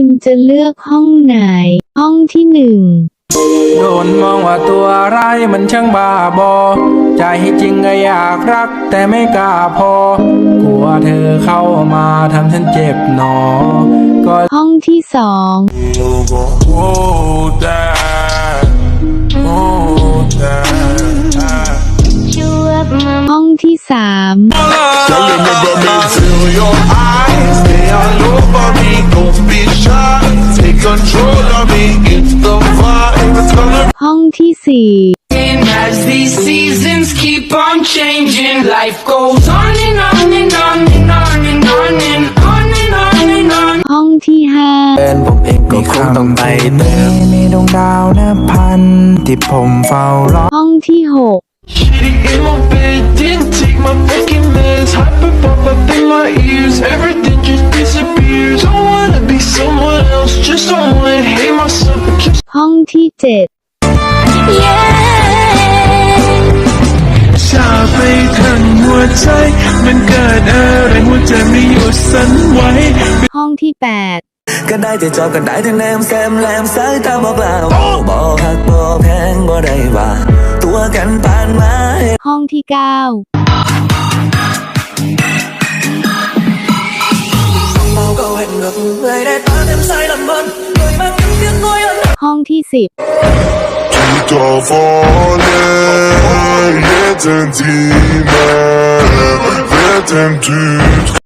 คุณจะเลือกห้องไหน ห้องที่หนึ่งโดนมองว่าตัวร้ายมันช่างบ้าบอ ใจจริงก็อยากรัก แต่ไม่กล้าพอ กลัวเธอเข้ามาทำฉันเจ็บหนอ ก็ห้องที่สอง Oh, that. Oh, that. ห้องที่สาม องที่สี่ As these seasons keep on changing, life goes on and on and on and on and on and on and on and on. ห้องที่ห้า เป็นผมเองก็คงต้องไปเติมมีดวงดาวนับพัน ที่ผมเฝ้ารอ ห้องที่หก Shitty in my bed, didn't take my fucking meds. Hyper pop up in my ears, everything just disappears. Don't wanna be someone else, just don't wanna hate myself. I keep ห้องที่เจ็ด ชาไปทั้งหัวใจ มันเกิดอะไรหัวใจไม่หยุดสั่นไหว ห้องที่แปดก็ได้แต่จอบกันได้ทั้งแนมแซมแลมสายตาบอกกล่าวบอกหักบอกแพงบ่ได้ว่า ตัวกันผ่านมาให้ห้องที่เก้าเมาก็เห็นกับ người đã ta thêm sai lầm hơn người mang những tiếng nói ân ห้องที่สิบ Ti to voler, jeden Diener, werden Tüt.